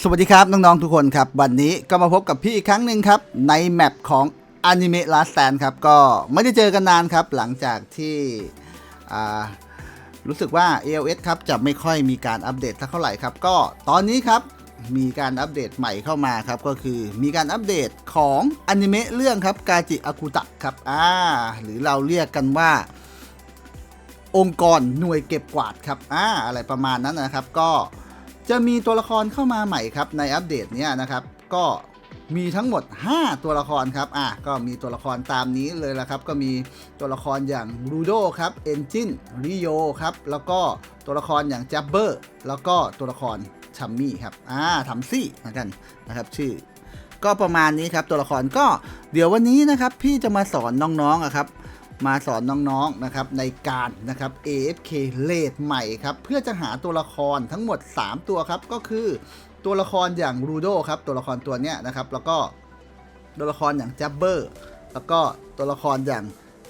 สวัสดีครับ น้อง ๆ ทุกคนครับ วันนี้ก็มาพบกับพี่อีกครั้งหนึ่งครับ ในแมปของอนิเมะลาสแตนครับ ก็ไม่ได้เจอกันนานครับ หลังจากที่รู้สึกว่า ALS ครับ จะไม่ค่อยมีการอัปเดตสักเท่าไหร่ครับ ก็ตอนนี้ครับ มีการอัปเดตใหม่เข้ามาครับ ก็คือมีการอัปเดตของอนิเมะเรื่องครับกาจิอากุตะครับอ่าหรือเราเรียกกันว่าองค์กรหน่วยเก็บกวาดครับอ่าอะไรประมาณนั้นนะครับก็ จะมีตัวละครเข้ามาใหม่ครับในอัปเดตเนี้ยนะครับก็มีทั้งหมด 5 ตัวละครครับ อะ ก็มีตัวละครตามนี้เลยละครับ ก็มีตัวละครอย่างรูโดครับเอนจินริโยครับ แล้วก็ตัวละครอย่างจับเบอร์ แล้วก็ตัวละครชัมมี่ครับ อ่าทัมซี่เหมือนกันนะครับ ชื่อ ก็ประมาณนี้ครับ ตัวละครก็เดี๋ยววันนี้นะครับ พี่จะมาสอนน้องๆอะครับ มาสอนน้องๆนะครับในการนะครับ AFK เลดใหม่ครับเพื่อจะหาตัวละครทั้งหมด 3 ตัวครับก็คือตัวละครอย่างรูโดครับตัวละครตัวเนี้ยนะครับแล้วก็ตัวละครอย่างจับเบอร์แล้วก็ตัวละครอย่าง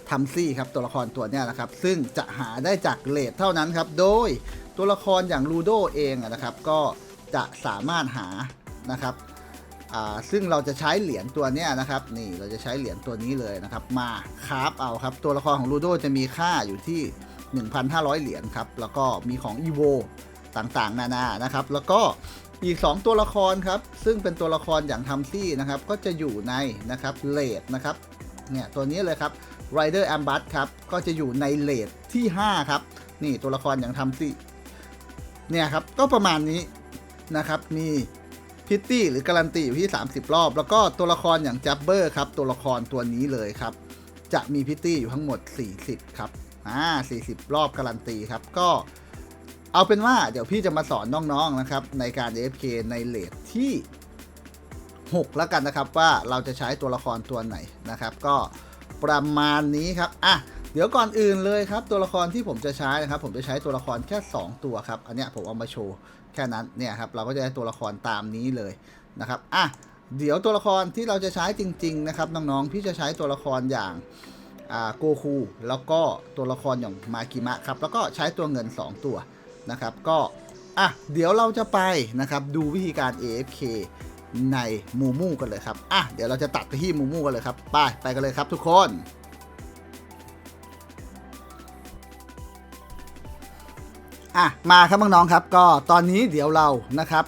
ทัมซี่ครับตัวละครตัวเนี้ยนะครับซึ่งจะหาได้จากเลดเท่านั้นครับโดยตัวละครอย่างรูโดเองนะครับก็จะสามารถหานะครับ ซึ่งเราจะใช้เหรียญตัวนี้นะครับนี่เราจะใช้เหรียญตัวนี้เลยนะครับ มาคราฟเอาครับตัวละครของลูโดจะมีค่าอยู่ที่ 1,500 เหรียญครับแล้วก็มีของอีโวต่างๆ นานานะครับ แล้วก็อีก 2 ตัวละครครับ ซึ่งเป็นตัวละครอย่างทัมซี่นะครับ ก็จะอยู่ในนะครับเลดนะครับเนี่ยตัวนี้เลยครับ Rider a m b u s ครับ ก็จะอยู่ในเลดที่ 5 ครับ นี่ตัวละครอย่างทัมซี่เนี่ยครับก็ประมาณนี้นะครับมี พิตตี้หรือการันตีอยู่ที่ 30 รอบ แล้วก็ตัวละครอย่างจับเบอร์ครับ ตัวละครตัวนี้เลยครับ จะมีพิตตี้อยู่ทั้งหมด 40 ครับ อ่า 40 รอบการันตีครับ ก็เอาเป็นว่าเดี๋ยวพี่จะมาสอนน้องๆนะครับ ในการ AFK ในเลทที่ 6 แล้วกันนะครับว่าเราจะใช้ตัวละครตัวไหนนะครับ ก็ประมาณนี้ครับ อะ เดี๋ยวก่อนอื่นเลยครับตัวละครที่ผมจะใช้นะครับ ผมจะใช้ตัวละครแค่ 2 ตัวครับ อันเนี้ยผมเอามาโชว์แค่นั้นเนี่ยครับเราก็จะได้ตัวละครตามนี้เลยนะครับอะเดี๋ยวตัวละครที่เราจะใช้จริง ๆ นะครับน้องๆพี่จะใช้ตัวละครอย่างโกคูแล้วก็ตัวละครอย่างมากิมะครับแล้วก็ใช้ตัวเงิน 2 ตัวนะครับก็อะเดี๋ยวเราจะไปนะครับดูวิธีการ AFK ในมูมูกันเลยครับอะเดี๋ยวเราจะตัดไปที่มูมูกันเลยครับไปไปกันเลยครับทุกคน อะมาครับน้องๆครับก็ตอนนี้เดี๋ยวเรานะครับ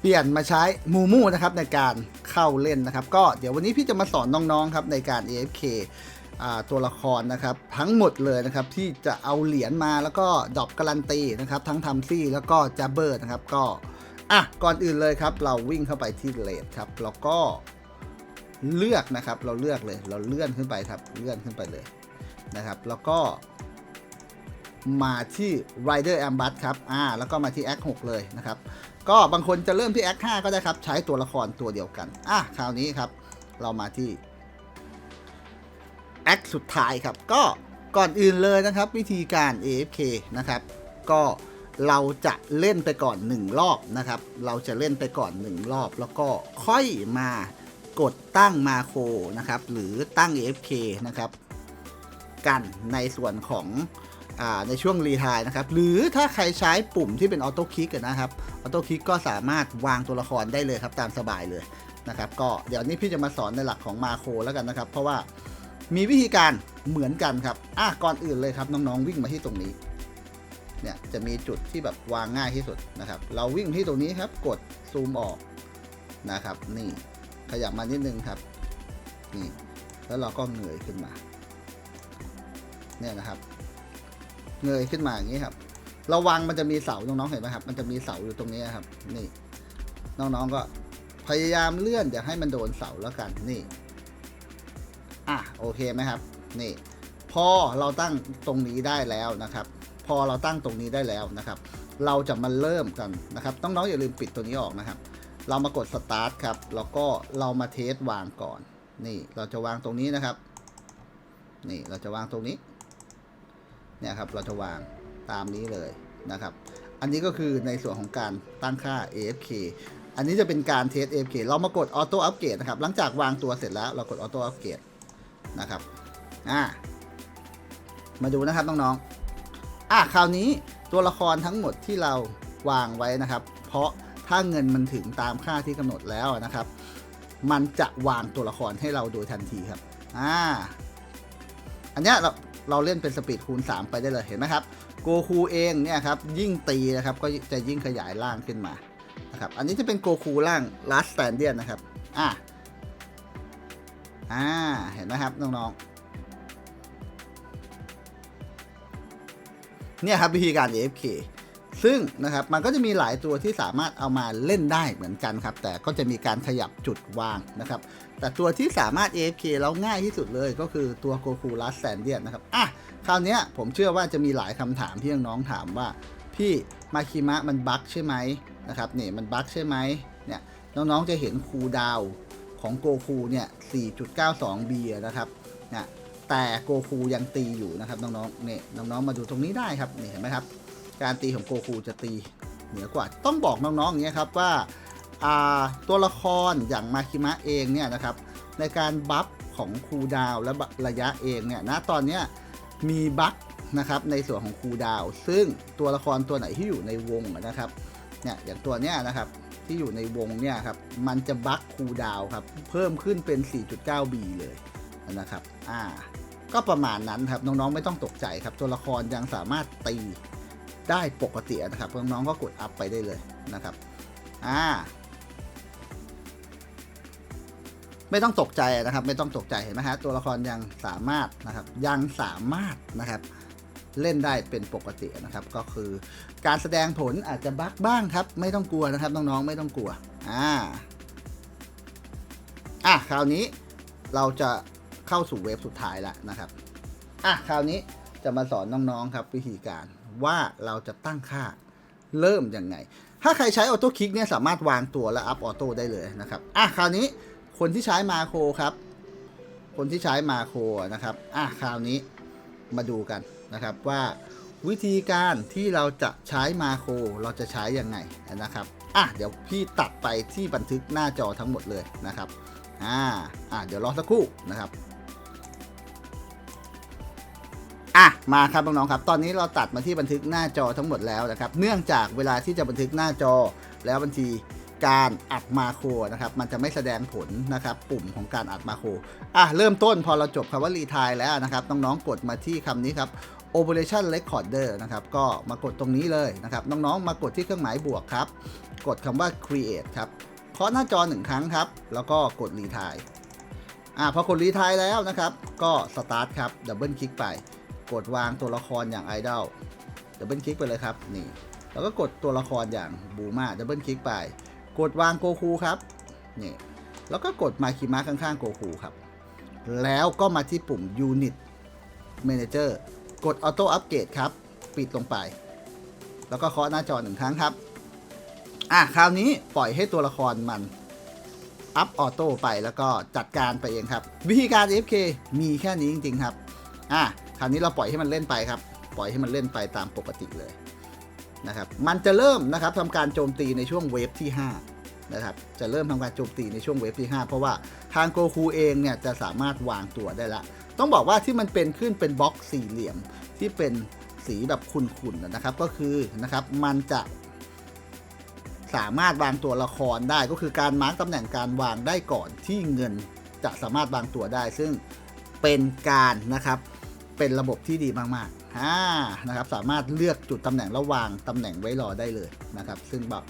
เปลี่ยนมาใช้มูมูนะครับในการเข้าเล่นนะครับ ก็เดี๋ยววันนี้พี่จะมาสอนน้องๆครับในการ AFK ตัวละครนะครับทั้งหมดเลยนะครับที่จะเอาเหรียญมาแล้วก็ดอปการันตีนะครับทั้งทัมซี่แล้วก็จับเบอร์นะครับก็อะก่อนอื่นเลยครับ เราวิ่งเข้าไปที่เลดครับแล้วก็เลือกนะครับเราเลือกเลยเราเลื่อนขึ้นไปครับเลื่อนขึ้นไปเลยนะครับ แล้วก็ มาที่ Rider a m b u s ครับอ่าแล้วก็มาที่ Act 6 เลยนะครับ ก็บางคนจะเริ่มที่ Act 5 ก็ได้ครับ ใช้ตัวละครตัวเดียวกันอะคราวนี้ครับ เรามาที่ Act สุดท้ายครับ ก็ก่อนอื่นเลยนะครับ วิธีการ AFK นะครับ ก็เราจะเล่นไปก่อน 1 รอบนะครับ เราจะเล่นไปก่อน 1 รอบ แล้วก็ค่อยมากดตั้งมาโคนะครับ หรือตั้ง AFK นะครับ กันในส่วนของ ในช่วงรีไทายนะครับ หรือถ้าใครใช้ปุ่มที่เป็นออโต้คลิกนะครับ ออโต้คลิกก็สามารถวางตัวละครได้เลยครับ ตามสบายเลยนะครับ ก็เดี๋ยวนี้พี่จะมาสอนในหลักของมาโครแล้วกันนะครับ เพราะว่ามีวิธีการเหมือนกันครับ อะก่อนอื่นเลยครับ น้องๆวิ่งมาที่ตรงนี้ เนี่ยจะมีจุดที่แบบวางง่ายที่สุดนะครับ เราวิ่งที่ตรงนี้ครับ กดซูมออกนะครับ นี่ขยับมานิดนึงครับ นี่ แล้วเราก็เงยขึ้นมา เนี่ยนะครับ เงยขึ้นมาอย่างนี้ครับระวังมันจะมีเสาน้องๆเห็นไหมครับ มันจะมีเสาอยู่ตรงนี้ครับ นี่ น้องๆก็พยายามเลื่อนอย่าให้มันโดนเสาแล้วกันนี่อะโอเคไหมครับ นี่ พอเราตั้งตรงนี้ได้แล้วนะครับ พอเราตั้งตรงนี้ได้แล้วนะครับ เราจะมาเริ่มกันนะครับน้องๆอย่าลืมปิดตัวนี้ออกนะครับ เรามากดสตาร์ทครับแล้วก็เรามาเทสวางก่อน นี่ เราจะวางตรงนี้นะครับ นี่เราจะวางตรงนี้ เนี่ยครับเราจะวางตามนี้เลยนะครับ อันนี้ก็คือในส่วนของการตั้งค่า AFK อันนี้จะเป็นการเทส AFK เรามากดออโต้อัปเกรดนะครับ หลังจากวางตัวเสร็จแล้วเรากดออโต้อัปเกรดนะครับ อ่า มาดูนะครับน้องๆ อะคราวนี้ตัวละครทั้งหมดที่เราวางไว้นะครับ เพราะถ้าเงินมันถึงตามค่าที่กำหนดแล้วนะครับ มันจะวางตัวละครให้เราโดยทันทีครับ อ่า อันเนี้ยเรา เราเล่นเป็นสปีดคูณ 3 ไปได้เลยเห็นไหมครับโกคูเองเนี่ยครับยิ่งตีนะครับก็จะยิ่งขยายร่างขึ้นมานะครับอันนี้จะเป็นโกคูร่างลัสแตนเดียนนะครับอ่าอ่าเห็นไหมครับน้องๆเนี่ยครับวิธีการ AFK ซึ่งนะครับมันก็จะมีหลายตัวที่สามารถเอามาเล่นได้เหมือนกันครับ แต่ก็จะมีการขยับจุดวางนะครับ แต่ตัวที่สามารถ AFK แล้วง่ายที่สุดเลยก็คือตัวโกคูลัสแซนเดียนนะครับ อะ คราวนี้ผมเชื่อว่าจะมีหลายคำถามที่น้องๆถามว่า พี่มาคิมะมันบั๊กใช่ไหมนะครับเนี่ยมันบั๊กใช่ไหมเนี่ยน้องๆจะเห็นคูดาวของโกคูเนี่ย 4.92B นะครับนี่ยแต่โกคูยังตีอยู่นะครับน้องๆเนี่ยน้องๆมาดูตรงนี้ได้ครับนี่เห็นไหมครับ การตีของโกคูจะตีเหนือกว่าต้องบอกน้องๆอย่างเงี้ยครับว่า ตัวละครอย่างมาคิมะเองเนี่ยนะครับในการบัฟของคูดาวและระยะเองเนี่ยนะตอนเนี้ยมีบัฟนะครับในส่วนของคูดาว ซึ่งตัวละครตัวไหนที่อยู่ในวงนะครับเนี่ยอย่างตัวเนี้ยนะครับที่อยู่ในวงเนี่ยครับมันจะบัฟคูดาวครับเพิ่มขึ้นเป็น 4.9B เลยนะครับอ่าก็ประมาณนั้นครับน้องๆไม่ต้องตกใจครับตัวละครยังสามารถตีได้ปกตินะครับน้องๆก็กดอัพไปได้เลยนะครับอ่า ไม่ต้องตกใจนะครับ ไม่ต้องตกใจเห็นไหมฮะตัวละครยังสามารถนะครับยังสามารถนะครับเล่นได้เป็นปกตินะครับ ก็คือการแสดงผลอาจจะบั๊กบ้างครับ ไม่ต้องกลัวนะครับน้องๆไม่ต้องกลัวอ่าอะคราวนี้เราจะเข้าสู่เวฟสุดท้ายแล้วนะครับอะคราวนี้จะมาสอนน้องๆครับวิธีการว่าเราจะตั้งค่าเริ่มยังไง ถ้าใครใช้ออโต้คลิกเนี่ยสามารถวางตัวและอัพออโต้ได้เลยนะครับอะคราวนี้ คนที่ใช้มาโครครับ คนที่ใช้มาโครนะครับอะคราวนี้มาดูกันนะครับว่าวิธีการที่เราจะใช้มาโครเราจะใช้ยังไงนะครับอะเดี๋ยวพี่ตัดไปที่บันทึกหน้าจอทั้งหมดเลยนะครับอ่าอะเดี๋ยวรอสักครู่นะครับอะมาครับน้องๆครับ ตอนนี้เราตัดมาที่บันทึกหน้าจอทั้งหมดแล้วนะครับ เนื่องจากเวลาที่จะบันทึกหน้าจอแล้วบัญชี การอัดมาโครนะครับ มันจะไม่แสดงผลนะครับ ปุ่มของการอัดมาโครอะเริ่มต้นพอเราจบคำว่ารีทายแล้วนะครับ น้องๆกดมาที่คำนี้ครับ Operation Recorder นะครับ ก็มากดตรงนี้เลยนะครับ น้องๆ มากดที่เครื่องหมายบวกครับ กดคำว่า Create ครับเคาะหน้าจอหนึ่งครั้งครับ แล้วก็กดรีทายอะพอกดรีทายแล้วนะครับ ก็ Start ครับดับเบิลคลิกไป กดวางตัวละครอย่างไอดอลดับเบิลคลิกไปเลยครับนี่แล้วก็กดตัวละครอย่างบูมาดับเบิลคลิกไป กดวางโกคูครับนี่แล้วก็กดมาคิมะข้างๆโกคูครับ แล้วก็มาที่ปุ่ม Unit Manager กด Auto Upgrade ครับ ปิดลงไป แล้วก็เคาะหน้าจอหนึ่งครั้งครับ อะ คราวนี้ปล่อยให้ตัวละครมัน อัพออโต้ไปแล้วก็จัดการไปเองครับ วิธีการ FK มีแค่นี้จริง ๆ ครับ อะ คราวนี้เราปล่อยให้มันเล่นไปครับ ปล่อยให้มันเล่นไปตามปกติเลย นะครับมันจะเริ่มนะครับทำการโจมตีในช่วงเวฟที่ 5 นะครับ จะเริ่มทำการโจมตีในช่วงเวฟที่ 5 เพราะว่าทางโกคูเองเนี่ยจะสามารถวางตัวได้ละ ต้องบอกว่าที่มันเป็นขึ้นเป็นบล็อกสี่เหลี่ยมที่เป็นสีแบบขุ่นๆนะครับก็คือนะครับมันจะสามารถวางตัวละครได้ก็คือการมาร์กตำแหน่งการวางได้ก่อนที่เงินจะสามารถวางตัวได้ ซึ่งเป็นการนะครับเป็นระบบที่ดีมากๆ อ่านะครับสามารถเลือกจุดตำแหน่งแล้ววางตำแหน่งไว้รอได้เลยนะครับ ซึ่งบอก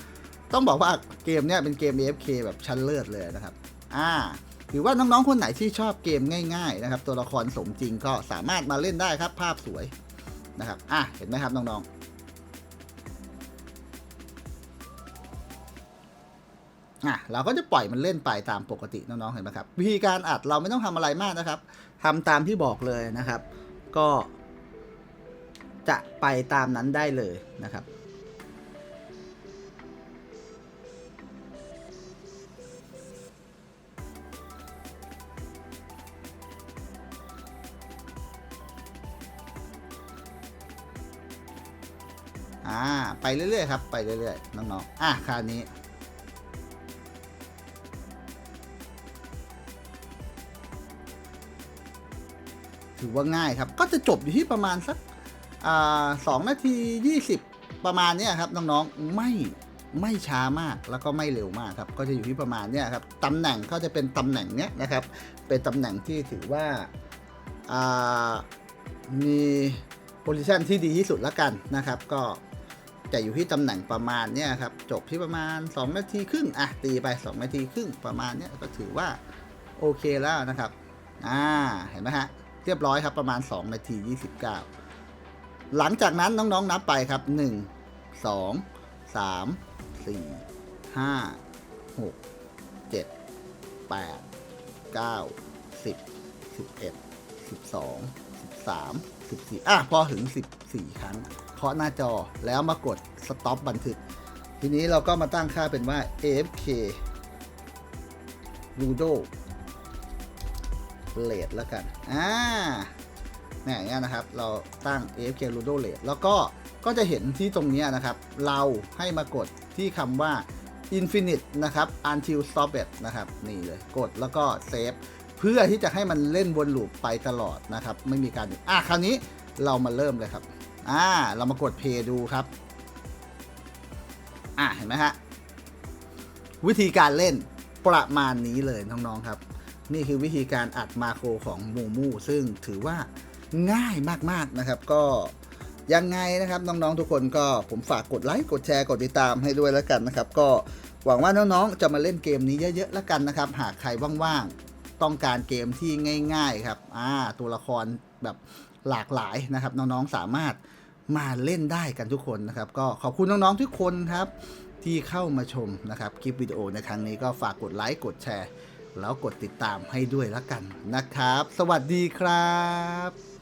ต้องบอกว่าเกมเนี้ยเป็นเกม AFK แบบชั้นเลิศเลยนะครับอ่าหรือว่าน้องๆคนไหนที่ชอบเกมง่ายๆนะครับ ตัวละครสมจริงก็สามารถมาเล่นได้ครับ ภาพสวยนะครับอะเห็นไหมครับน้องๆอะเราก็จะปล่อยมันเล่นไปตามปกติน้องๆเห็นไหมครับวิธีการอัดเราไม่ต้องทำอะไรมากนะครับทำตามที่บอกเลยนะครับ ก็ จะไปตามนั้นได้เลยนะครับอ่าไปเรื่อยๆครับ ไปเรื่อยๆน้องๆอะคราวนี้ ถือว่าง่ายครับ ก็จะจบอยู่ที่ประมาณสัก สองนาทียี่สิบประมาณเนี้ยครับน้องๆไม่ไม่ช้ามากแล้วก็ไม่เร็วมากครับ ก็จะอยู่ที่ประมาณเนี้ยครับตำแหน่งก็จะเป็นตำแหน่งเนี้ยนะครับ เป็นตำแหน่งที่ถือว่ามีโพซิชันที่ดีที่สุดแล้วกันนะครับ ก็จะอยู่ที่ตำแหน่งประมาณเนี้ยครับ จบที่ประมาณ 2 นาทีครึ่งอะตีไป 2 นาทีครึ่งประมาณเนี้ยก็ถือว่าโอเคแล้วนะครับ อ่า เห็นไหมฮะ เรียบร้อยครับประมาณ 2 นาที 29 หลังจากนั้นน้องๆนับไปครับ 1 2 3 4 5 6 7 8 9 10 11 12 13 14อะพอถึง 14 ครั้ง เคาะหน้าจอแล้วมากด stop บันทึก ทีนี้เราก็มาตั้งค่าเป็นว่า AFK Ludo เลทแล้วกัน อ่า เนี่ยอย่างเงี้ยนะครับเราตั้ง AFK Ludo Rate แล้วก็ก็จะเห็นที่ตรงนี้นะครับ เราให้มากดที่คำว่า Infinite นะครับ until stop it นะครับ นี่เลยกดแล้วก็เซฟเพื่อที่จะให้มันเล่นวนลูปไปตลอดนะครับ ไม่มีการอะคราวนี้เรามาเริ่มเลยครับ อ่า เรามากด play ดูครับ อะเห็นไหมฮะ วิธีการเล่นประมาณนี้เลยน้องๆครับ นี่คือวิธีการอัดมาโครของมูมูซึ่งถือว่า ง่ายมากๆนะครับ ก็ยังไงนะครับน้องๆทุกคนก็ผมฝากกดไลค์กดแชร์กดติดตามให้ด้วยแล้วกันนะครับ ก็หวังว่าน้องๆจะมาเล่นเกมนี้เยอะๆแล้วกันนะครับ หากใครว่างๆต้องการเกมที่ง่าย ๆครับอ่าตัวละครแบบหลากหลายนะครับ น้องๆสามารถมาเล่นได้กันทุกคนนะครับ ก็ขอบคุณน้องๆทุกคนครับที่เข้ามาชมนะครับคลิปวิดีโอในครั้งนี้ก็ฝากกดไลค์กดแชร์ แล้วกดติดตามให้ด้วยแล้วกันนะครับ สวัสดีครับ